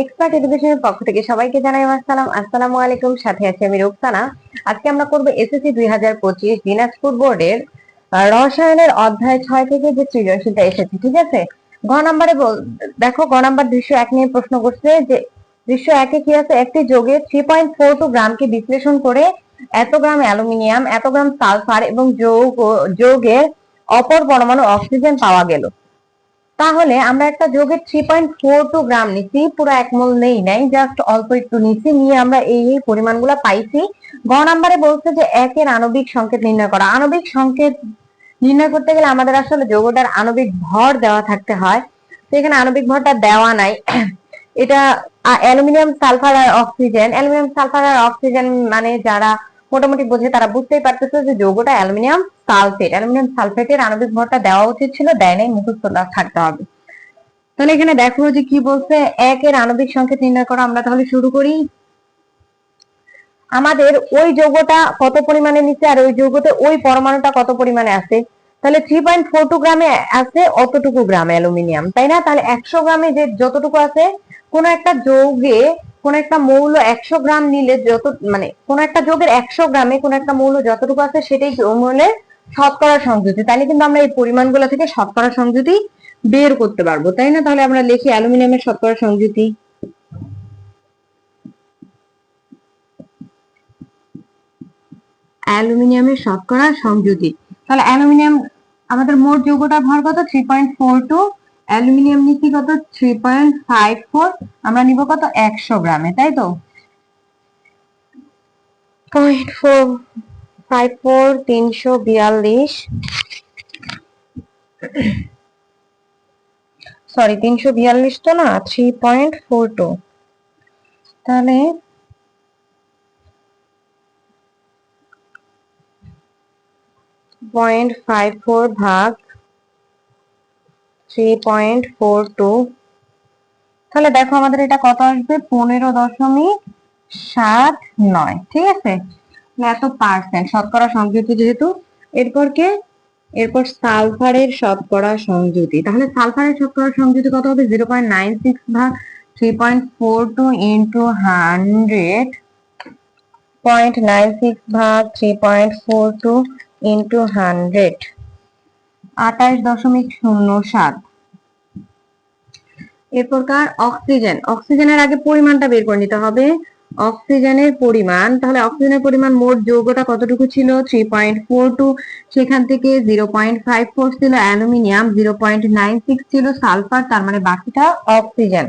Expert এডুকেশনের পক্ষ থেকে সবাইকে জানাই আসসালাম আসসালামু আলাইকুম, সাথে আছি আমি রুকসানা। আজকে আমরা করব এসএসসি দুই হাজার পঁচিশ দিনাজপুর বোর্ডের রসায়নের অধ্যায় ছয় থেকে যে সৃজনশীলটা এসেছে, ঠিক আছে? ঘ নাম্বারে দেখো গ নাম্বার দৃশ্য এক নিয়ে প্রশ্ন করছে যে দৃশ্য একে কি আছে? একটি যোগে থ্রি পয়েন্ট ফোর টু গ্রামকে বিশ্লেষণ করে এত গ্রাম অ্যালুমিনিয়াম, এত গ্রাম সালফার এবং যৌগ, যৌগের অপর পরমাণু অক্সিজেন পাওয়া গেল। তাহলে আমরা একটা যোগের three point four two gram নিচ্ছি, পুরো এক মোল নেই নাই জাস্ট অল্প একটু নিচ্ছি, নিয়ে আমরা এই এই পরিমাণগুলো পাইছি। গ নাম্বারে বলছে যে একের আণবিক সংকেত নির্ণয় করা। আণবিক সংকেত নির্ণয় করতে গেলে আমাদের আসলে যৌগটার আণবিক ভর দেওয়া থাকতে হয়। তো এখানে আণবিক ভরটা দেওয়া নাই। এটা অ্যালুমিনিয়াম সালফার আর অক্সিজেন। অ্যালুমিনিয়াম সালফার আর অক্সিজেন মানে যারা মোটামুটি বোঝে, তারা বুঝতেই পারতেছে যে যৌগটা অ্যালুমিনিয়াম সালফেট। অ্যালুমিনিয়াম সালফেটের আণবিক ভরটা দেওয়া উচিত ছিল, দেয় নাই, মুখস্থ থাকতে হবে। তাহলে এখানে দেখো যে কি বলছে, একের আণবিক সংকেত নির্ণয় করা, আমরা তাহলে শুরু করি। আমাদের ওই যৌগটা কত পরিমাণে নিচে আর ওই যৌগতে ওই পরমাণুটা কত পরিমাণে আছে? তাহলে থ্রি পয়েন্ট ফোর টু গ্রামে আছে অতটুকু গ্রাম অ্যালুমিনিয়াম, তাই না? তাহলে একশো গ্রামে যে যতটুকু আছে, কোন একটা যৌগে কোন একটা মৌল একশো গ্রাম নিলে যত মানে কোন একটা যৌগের একশো গ্রামে কোন একটা মৌল যতটুকু আছে সেটাই মৌলের শতকরা সংযুতি। তাহলে কিন্তু আমরা এই পরিমাণগুলো থেকে শতকরা সংযুতি বের করতে পারব, তাই না? তাহলে আমরা লিখি অ্যালুমিনিয়ামের শতকরা সংযুতি। অ্যালুমিনিয়ামের শতকরা সংযুতি। তাহলে অ্যালুমিনিয়াম আমাদের মোট যৌগটা ভর কত three point four two aluminium নিচ্ছি কত? থ্রি পয়েন্ট ফাইভ ফোর আমরা নিব কত? একশো গ্রামে তাই তো? পয়েন্ট ফোর ফাইভ ফোর তিনশো বিয়াল্লিশ। সরি তিনশো বিয়াল্লিশ তো না থ্রি পয়েন্ট ফোর টু তাহলে পয়েন্ট ফাইভ ফোর ভাগ থ্রি পয়েন্ট ফোর টু তাহলে দেখো আমাদের এটা কত আসবে? পনেরো দশমিক সাত নয়, ঠিক আছে? তাহলে এত পার্সেন্ট শতকরা সংযুতি যেহেতু, এরপর কে? এরপর সালফারের শতকরা সংযুতি তাহলে সালফারের শতকরা সংযুতি কত হবে? জিরো পয়েন্ট নাইন সিক্স ভাগ three point four two into hundred point nine six ভাগ three point four two into hundred আঠাশ দশমিক শূন্য সাত। এরপরকার অক্সিজেন। অক্সিজেনের আগে পরিমাণটা বের করে নিতে হবে। অক্সিজেনের পরিমাণ, তাহলে অক্সিজেনের পরিমাণ মোট যৌগটা কতটুকু ছিল? থ্রি পয়েন্ট ফোর টু সেখান থেকে জিরো পয়েন্ট ফাইভ ফোর ছিল, aluminium zero point nine six ছিল, সালফার, তার মানে বাকিটা অক্সিজেন।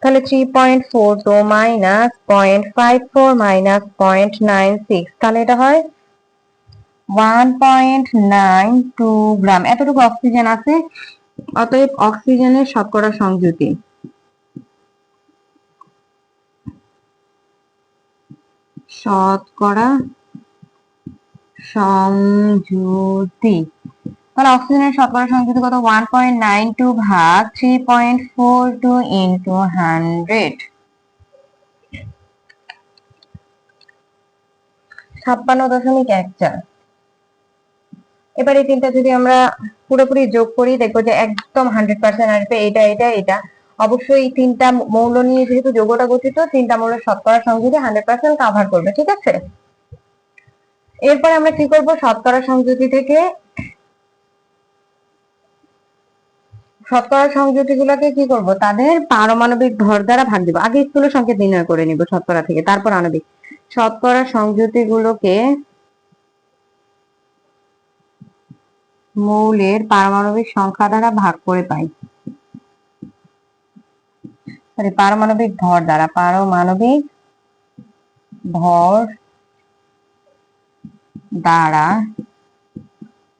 তাহলে three point four two minus point five four minus point nine six তাহলে এটা হয় one point nine two gram এতটুকু অক্সিজেন আছে। অতএব অক্সিজেনের শতকরা সংযুতি শতকরা সংযুতি তাহলে অক্সিজেনের শতকরা সংযুতি কত? ওয়ান পয়েন্ট নাইন টু ভাগ three point four two into hundred ছাপ্পান্ন দশমিক এক চার। এবার এই তিনটা যদি আমরা পুরোপুরি যোগ করি, দেখব যে একদম হান্ড্রেড পার্সেন্ট আসবে এটা এটা এটা। অবশ্যই তিনটা মৌল নিয়ে যেহেতু যোগটা গঠিত, তিনটা মৌলের শতকরা সংযুতি হান্ড্রেড পার্সেন্ট কাভার করবে, ঠিক আছে? এরপরে আমরা কি করব? শতকরা সংযুতি থেকে, শতকরা সংযুতি গুলোকে কি করব? তাদের পারমাণবিক ভর দ্বারা ভাগ দিব। আগে স্থূল সংকেত নির্ণয় করে নিব শতকরা থেকে, তারপর আণবিক। শতকরা সংযুতি গুলোকে মৌলের পারমাণবিক সংখ্যা দ্বারা ভাগ করে পাই। সরি পারমাণবিক ভর দ্বারা, পারমাণবিক ভর দ্বারা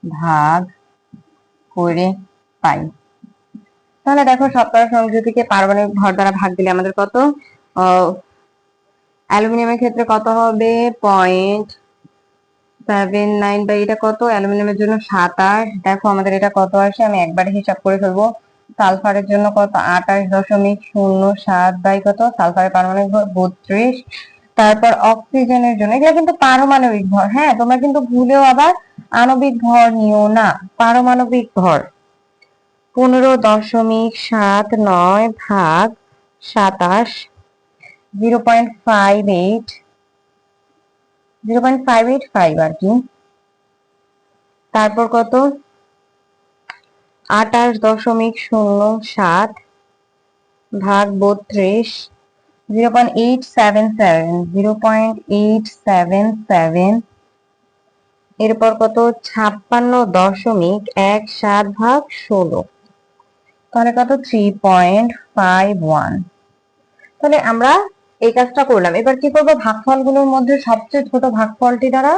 ভাগ করে পাই। তাহলে দেখো শতকরা সংযুতিকে পারমাণবিক ভর দ্বারা ভাগ দিলে আমাদের কত? অ্যালুমিনিয়ামের ক্ষেত্রে কত হবে? পয়েন্ট সেভেন নাইন বাই এটা কত? অ্যালুমিনিয়ামের জন্য সাতাশ। দেখো আমাদের এটা কত আসে? আমি একবারে হিসাব করে ফেলব। সালফারের জন্য কত? আঠাশ দশমিক শূন্য সাত বাই কত? সালফারের পারমাণবিক ভর বত্রিশ। তারপর অক্সিজেনের জন্য, এগুলো কিন্তু পারমাণবিক ভর হ্যাঁ? তোমরা কিন্তু ভুলেও আবার আণবিক ভর নিও না। পারমাণবিক ভর। পনেরো দশমিক সাত নয় ভাগ সাতাশ, zero point five eight. Zero point five eight five আর কি। তারপর কত? আটাশ দশমিক শূন্য সাত ভাগ বত্রিশ, zero point eight seven seven, zero point eight seven seven. এরপর কত? ছাপ্পান্ন দশমিক এক সাত ভাগ ষোলো। তাহলে কত? Three point five one. তাহলে আমরা এই কাজটা করলাম। এবার কি করব? ভাগফলগুলোর মধ্যে সবচেয়ে ছোট ভাগফলটি দ্বারা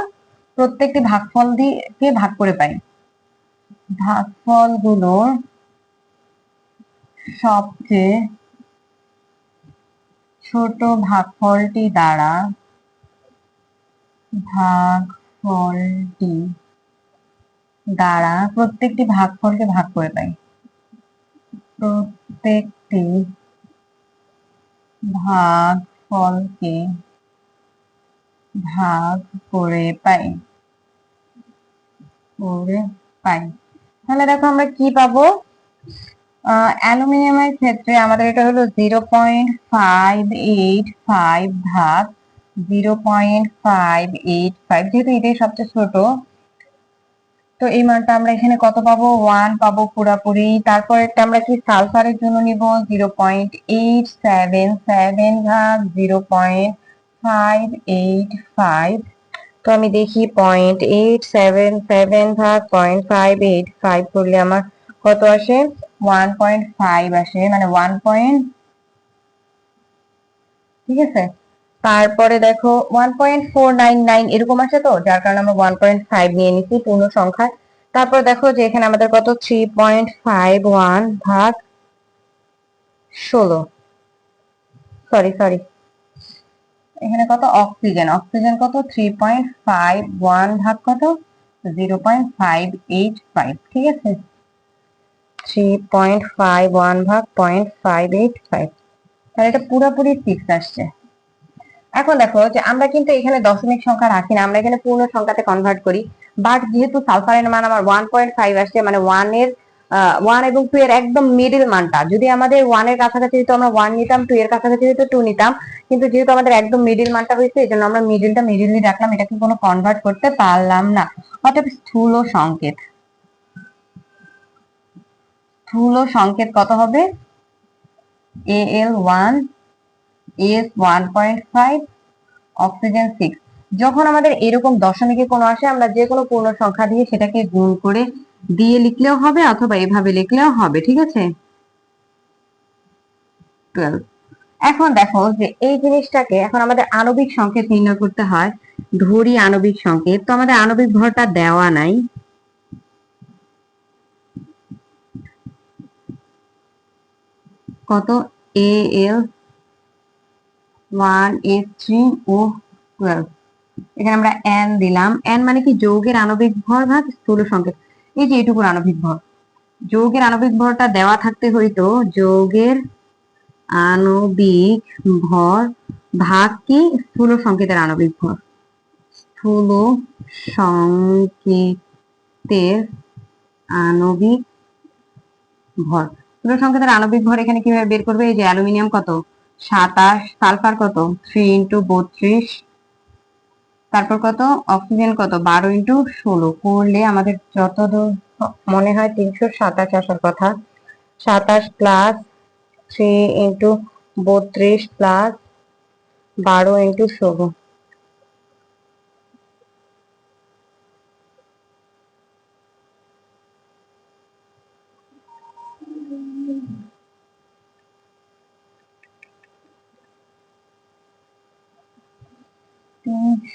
প্রত্যেকটি ভাগফল দিয়ে ভাগ করে পাই। ভাগফলগুলোর সবচেয়ে ছোট ভাগফলটি দ্বারা ভাগফলটি দ্বারা প্রত্যেকটি ভাগফলকে ভাগ করে পাই। প্রত্যেকটি ভাগফলকে ভাগ করে পাই। করে পাই। তাহলে দেখো আমরা কি পাবো? অ্যালুমিনিয়ামের ক্ষেত্রে আমাদের এটা হলো zero point five eight five ভাগ zero point five eight five. যেহেতু এটাই সবচেয়ে ছোট তো এই মানটা আমরা এখানে কত পাবো? ওয়ান পাবো পুরাপুরি। তারপর আমরা কি সালফারের জন্য নিব? Zero point eight seven seven ভাগ zero point five eight five তো আমি দেখি পয়েন্ট এইট সেভেন সেভেন ভাগ পয়েন্ট ফাইভ এইট ফাইভ করলে আমার কত আসে? ওয়ান পয়েন্ট ফাইভ আসে। মানে ওয়ান পয়েন্ট ঠিক আছে? তারপরে দেখো one point four nine nine এরকম আছে তো, যার কারণে আমরা ওয়ান পয়েন্ট ফাইভ নিয়ে নিচ্ছি পূর্ণ সংখ্যায়। তারপর দেখো যে এখানে আমাদের কত? থ্রি পয়েন্ট ফাইভ ওয়ান ভাগ ষোলো। সরি সরি এখানে কত? অক্সিজেন অক্সিজেন কত? থ্রি পয়েন্ট ফাইভ ওয়ান ভাগ কত? Zero point five eight five ঠিক আছে? থ্রি পয়েন্ট ফাইভ ওয়ান ভাগ পয়েন্ট ফাইভ এইট ফাইভ তাহলে এটা পুরোপুরি সিক্স আসছে। এখন দেখো যে আমরা কিন্তু এখানে দশমিক সংখ্যা রাখি না, আমরা এখানে পূর্ণ সংখ্যাতে কনভার্ট করি। বাট যেহেতু সালফারের মান আমার ওয়ান পয়েন্ট ফাইভ আসছে মানে ওয়ানের ওয়ান এবং টু এর একদম মিডিল মানটা। যদি আমাদের ওয়ানের কাছাকাছি যেহেতু আমরা ওয়ান নিতাম টু এর কাছাকাছি যেহেতু টু নিতাম, কিন্তু যেহেতু আমাদের একদম মিডিল মানটা হয়েছে এই জন্য আমরা মিডিলটা মিডিলই রাখলাম, এটাকে কোনো কনভার্ট করতে পারলাম না। অর্থাৎ স্থূল সংকেত। স্থূল সংকেত কত হবে? A L one S one oxygen six যখন আমাদের এরকম দশমিকে কোনো আসে, আমরা যে কোনো পূর্ণ সংখ্যা দিয়ে সেটাকে গুণ করে দিয়ে লিখলেও হবে অথবা এভাবে লিখলেও হবে, ঠিক আছে? এখন দেখো যে এই জিনিসটাকে এখন আমাদের আণবিক সংকেত নির্ণয় করতে হয়, ধরি আণবিক সংকেত। তো আমাদের আণবিক ভরটা দেওয়া নাই। কত? A L one S three O এখানে আমরা এন দিলাম। এন মানে কি? যৌগের আণবিক ভর ভাগ স্থূল সংকেত। এই যে এটুকুর আণবিক ভর। যৌগের আণবিক ভরটা দেওয়া থাকতে হইতো যৌগের আণবিক ভর ভাগ কি? স্থূল সংকেতের আণবিক ভর। স্থূল সংকেতের আণবিক ভর। স্থূল সংকেতের আণবিক ভর এখানে কীভাবে বের করবে? এই যে অ্যালুমিনিয়াম কত? সাতাশ, সালফার কত? থ্রি ইন্টু বত্রিশ। তারপর কত? অক্সিজেন কত? বারো ইন্টু ষোলো। করলে আমাদের যতদূর মনে হয় তিনশো সাতাশ আসার কথা। সাতাশ প্লাস থ্রি ইন্টু বত্রিশ প্লাস বারো ইন্টু ষোলো।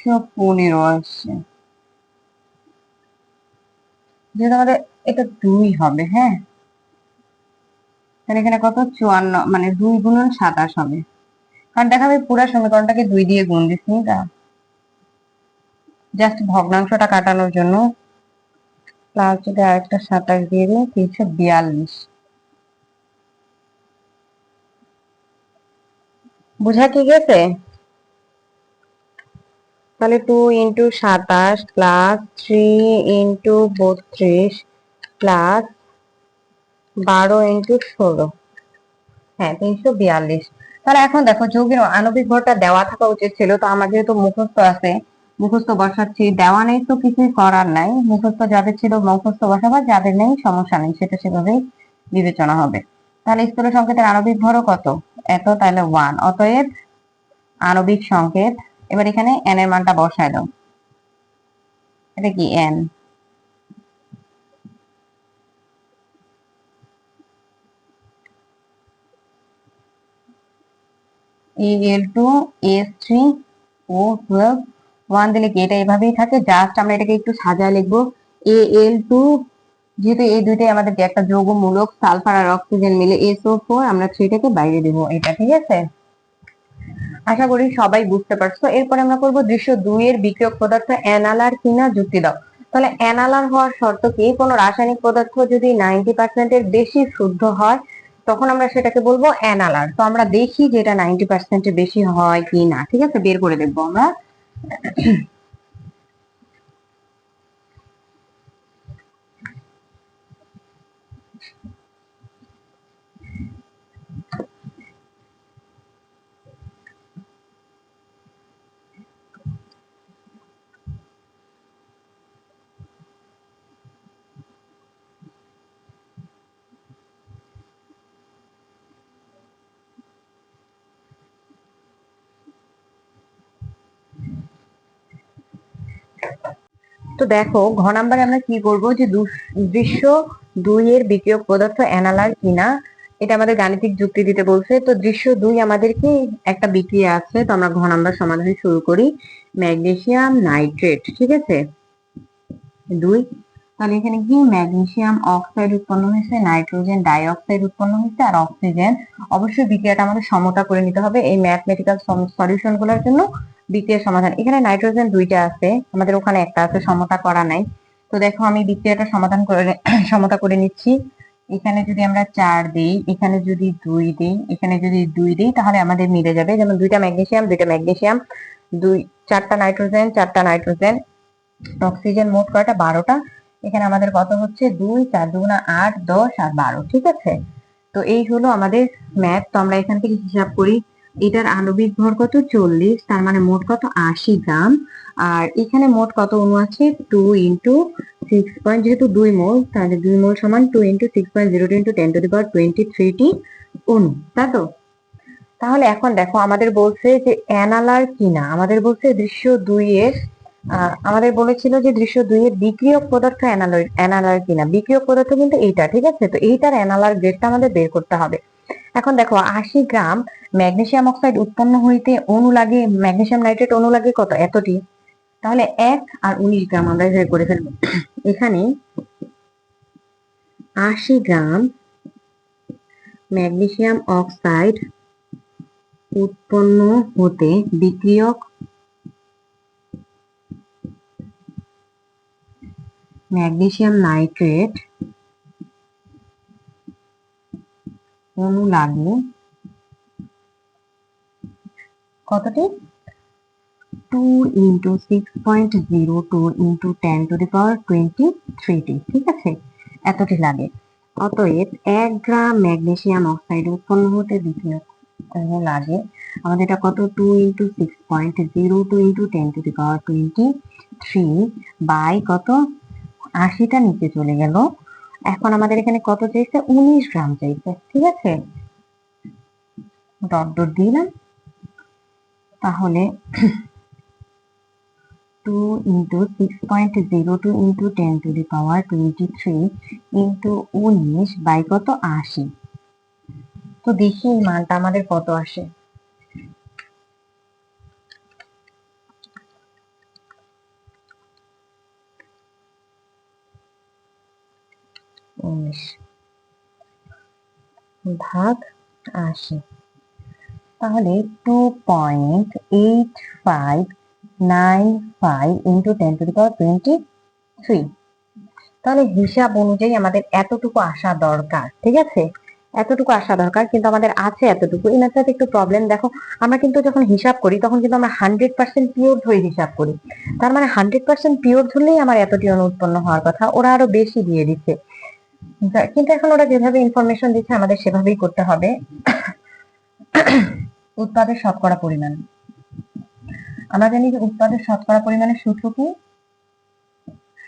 তিনশো পনেরো আসছে যেহেতু আমাদের এটা দুই হবে হ্যাঁ? তাহলে এখানে কত? চুয়ান্ন মানে দুই গুণন সাতাশ হবে। কারণ দেখা যাবে পুরো সমীকরণটাকে দুই দিয়ে গুণ দিচ্ছি তা জাস্ট ভগ্নাংশটা কাটানোর জন্য প্লাস যদি আরেকটা সাতাশ দিয়ে দিই তিনশো বিয়াল্লিশ। বুঝা কি গেছে? তাহলে টু ইন্টু সাতাশ প্লাস থ্রি ইন্টু বত্রিশ প্লাস বারো ইন্টু ষোলো। হ্যাঁ তিনশো বিয়াল্লিশ। তাহলে এখন দেখো যৌগের আণবিক ভরটা দেওয়া থাকা উচিত ছিল, তো আমার যেহেতু মুখস্থ আছে, মুখস্থ বসাচ্ছি, দেওয়া নেই তো কিছুই করার নাই। মুখস্থ যাদের ছিল মুখস্থ বসাবা, যাদের নেই সমস্যা নেই, সেটা সেভাবেই বিবেচনা হবে। তাহলে স্থূল সংকেতের আণবিক ভরও কত? এত, তাহলে ওয়ান অতএব আণবিক সংকেত এবার এখানে এন এর মানটা বসায় দাও। এটা কি N L two S three O twelve one দিলে কি এটা এভাবেই থাকে? জাস্ট আমরা এটাকে একটু সাজায় লিখব। এ এল টু যেহেতু এই দুইটাই আমাদের একটা যৌগমূলক, সালফার আর অক্সিজেন মিলে এসও ফোর আমরা থ্রিটাকে বাইরে দেবো। এটা ঠিক আছে? আশা করি সবাই বুঝতে পারছ। এরপরে আমরা করব দৃশ্য দুই এর বিক্রিয়ক পদার্থ অ্যানালার কিনা যুক্তি দাও। তাহলে অ্যানালার হওয়ার শর্ত কি? কোনো রাসায়নিক পদার্থ যদি নাইনটি পার্সেন্টের বেশি শুদ্ধ হয়, তখন আমরা সেটাকে বলব অ্যানালার। তো আমরা দেখি যে এটা নাইনটি পার্সেন্টের বেশি হয় কি না ঠিক আছে? বের করে দেখব আমরা। তো দেখো, ঘ নাম্বারে আমরা কি করব? যে দৃশ্য দুই এর বিক্রিয়ক পদার্থ অ্যানালার কিনা, এটা আমাদের গাণিতিক যুক্তি দিতে বলছে। তো দৃশ্য দুই আমাদেরকে একটা বিক্রিয়া আছে, তো আমরা ঘ নাম্বার সমাধান শুরু করি। ম্যাগনেসিয়াম নাইট্রেট, ঠিক আছে? দুই, তাহলে এখানে কি? ম্যাগনেসিয়াম অক্সাইড উৎপন্ন হয়েছে, নাইট্রোজেন ডাই অক্সাইড উৎপন্ন হয়েছে, আর অক্সিজেন। অবশ্যই বিক্রিয়াটা আমাদের সমতা করে নিতে হবে। এই ম্যাথমেটিক্যাল সলিউশনগুলোর জন্য বিক্রিয়ার সমাধান। এখানে নাইট্রোজেন দুইটা আছে, আমাদের ওখানে একটা আছে, সমতা করা নাই। তো দেখো আমি বিক্রিয়াটা সমাধান করে, সমতা করে নিচ্ছি। এখানে যদি আমরা চার দিই, এখানে যদি দুই দিই, এখানে যদি দুই দিই, তাহলে আমাদের মিলে যাবে। যেমন দুইটা ম্যাগনেসিয়াম দুইটা ম্যাগনেসিয়াম দুই, চারটা নাইট্রোজেন চারটা নাইট্রোজেন। অক্সিজেন মোট কয়টা? বারোটা। এখানে আমাদের কত হচ্ছে? দুই, চার দুগুণা আট, দশ আর বারো, ঠিক আছে? তো এই হলো আমাদের ম্যাথ। তো আমরা এখান থেকে হিসাব করি এটার আণবিক ভর কত? চল্লিশ, তার মানে মোট কত? আশি গ্রাম। আর এখানে মোট কত অণু আছে? টু ইন্টু সিক্স পয়েন্ট যেহেতু দুই মোল, তাহলে দুই মোল সমান two into six point zero two into ten to the power twenty thirty অণু তাই তো? তাহলে এখন দেখো, আমাদের বলছে যে অ্যানালার কিনা, আমাদের বলছে দৃশ্য দুই এর আমাদের বলেছিল যে দৃশ্য দুই এর বিক্রিয়ক পদার্থ অ্যানালয়, অ্যানালার কিনা, বিক্রিয়ক পদার্থ কিন্তু এইটা, ঠিক আছে? তো এইটার অ্যানালার গ্রেডটা আমাদের বের করতে হবে। এখন দেখো, আশি গ্রাম ম্যাগনেসিয়াম অক্সাইড উৎপন্ন হইতে অণু লাগে, ম্যাগনেসিয়াম নাইট্রেট অণু লাগে কত? এতটি। তাহলে এক আর উনিশ গ্রাম আমরা করে ফেলব। এখানে আশি গ্রাম ম্যাগনেসিয়াম অক্সাইড উৎপন্ন হতে বিক্রিয়ক ম্যাগনেসিয়াম নাইট্রেট অণু লাগে কতটি? Two into six point zero two into ten to the power twenty thirty ঠিক আছে? এতটি লাগে। অতএব এক গ্রাম ম্যাগনেসিয়াম অক্সাইড উৎপন্ন হতে অণু লাগে। আমাদের এটা কত? Two into six point zero two into ten to the power twenty three by কত? আশিটা নিচে চলে গেল। এখন আমাদের এখানে কত চাইছে? উনিশ গ্রাম চাইছে, ঠিক আছে? ডট ডট দিলাম। তাহলে two into six point zero two into ten to the power twenty three into উনিশ বাই কত আশি? তো দেখি মানটা আমাদের কত আসে। উনিশ ভাগ আশি। তাহলে two point eight five nine five into ten to the power twenty three তাহলে হিসাব অনুযায়ী আমাদের এতটুকু আসা দরকার, ঠিক আছে? এতটুকু আসা দরকার, কিন্তু আমাদের আছে এতটুকু। এই ম্যাথটাতে একটু প্রবলেম দেখো, আমরা কিন্তু যখন হিসাব করি, তখন কিন্তু আমরা হান্ড্রেড পার্সেন্ট পিওর ধরে হিসাব করি। তার মানে হান্ড্রেড পার্সেন্ট পিওর ধরলেই আমার এতটি অণু উৎপন্ন হওয়ার কথা, ওরা আরও বেশি দিয়ে দিচ্ছে। কিন্তু এখন ওরা যেভাবে ইনফরমেশন দিচ্ছে, আমাদের সেভাবেই করতে হবে। উৎপাদের শতকরা পরিমাণ। আমরা জানি যে উৎপাদের শতকরা পরিমাণের সূত্র কি?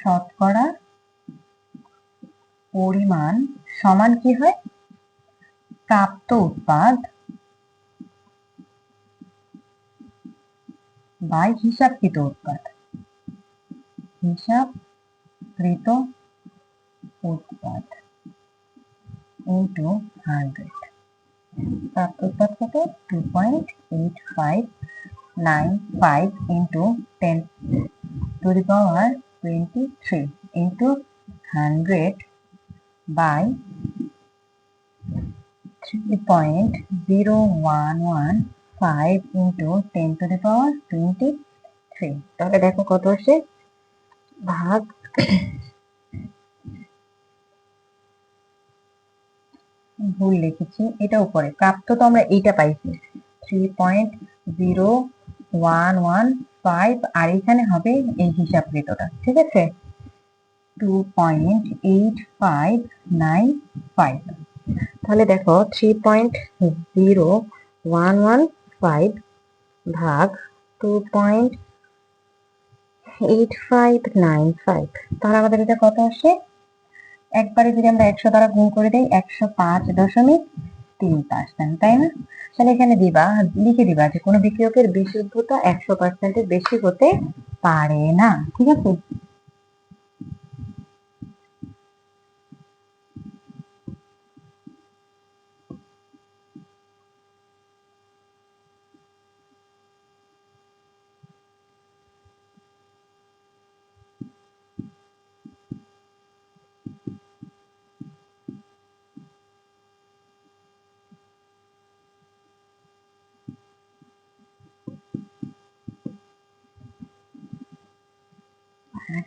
শতকরা পরিমাণ সমান কি হয়? প্রাপ্ত উৎপাদ বাই হিসাবকৃত উৎপাদ। হিসাবকৃত উৎপাদ ইন্টু হান্ড্রেড প্রাপ্ত উৎপাদ কত? Two point eight five nine five into ten to the power twenty three into hundred by three point zero one one five into ten to the power twenty three তাহলে দেখো কত আসে? ভাগ ভুল লিখেছি, এটা উপরে। প্রাপ্ত তো আমরা এইটা পাইছি। Three point zero one one five আর এখানে হবে এই হিসাব হিসাবকৃতটা ঠিক আছে? Two point eight five nine five তাহলে দেখো three point zero one one five ভাগ two point eight five nine five তাহলে আমাদের এটা কত আসে একবারে যদি আমরা একশো দ্বারা গুণ করে দিই, একশো পাঁচ দশমিক তিন পার্সেন্ট তাই না? তাহলে এখানে দিবা, লিখে দিবা যে কোনো বিক্রিয়কের বিশুদ্ধতা একশো পার্সেন্টের বেশি হতে পারে না, ঠিক আছে?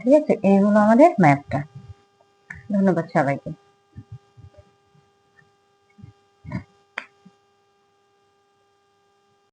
ঠিক আছে এই হলো আমাদের ম্যাপটা ধন্যবাদ সবাইকে।